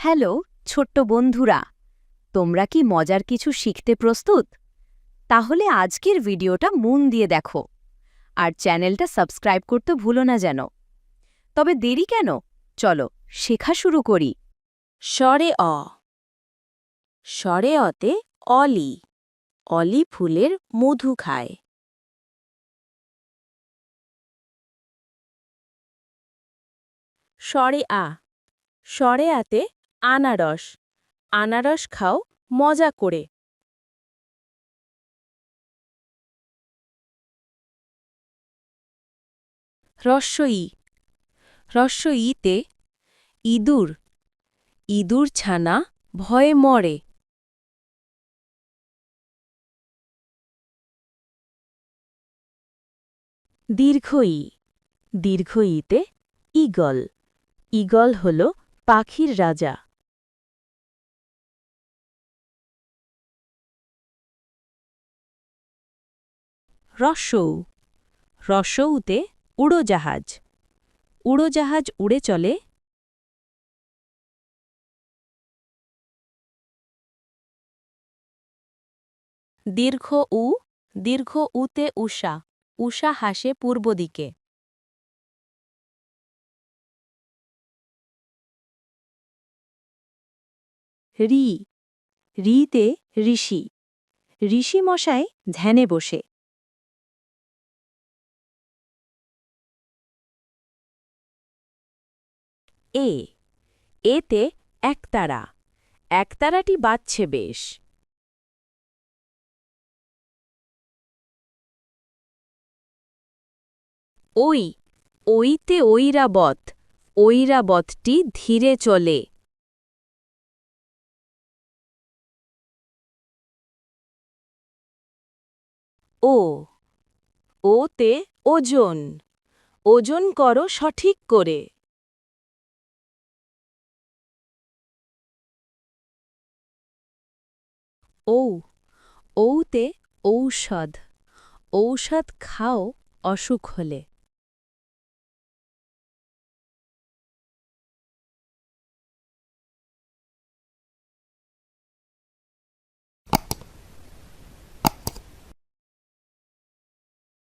Hello, ছোট্ট বন্ধুরা, তোমরা কি মজার কিছু শিখতে প্রস্তুত? তাহলে আজকের ভিডিওটা মন দিয়ে দেখো আর চ্যানেলটা সাবস্ক্রাইব করতে ভুলো না যেন। তবে দেরি কেন? চলো শেখা শুরু করি। স্বরে অ। স্বরে অতে অলি। অলি ফুলের মধু খায়। স্বরে আ। স্বরে আতে আনারস। আনারস খাও, মজা করে। রস্য ই রস্য ইতে ইঁদুর। ইঁদুর ছানা ভয়ে মরে। দীর্ঘ ই দীর্ঘ ইতে ঈগল। ঈগল হল পাখির রাজা। রস্যৌ রস্যৌতে উড়োজাহাজ। উড়োজাহাজ উড়ে চলে। দীর্ঘ উ, দীর্ঘ উতে উষা। উষা হাসে পূর্ব দিকে। রি। রিতে ঋষি। ঋষি মশাই ধ্যানে বসে। এ। এতে একতারা। একতারাটি বাজছে বেশ। ওই, ওইতে ঐরাবত ঐরাবতটি ধীরে চলে। ও, ওতে ওজন। ওজন করো সঠিক করে। ঔ ঔতে ঔষধ ঔষধ খাও অসুখ হলে।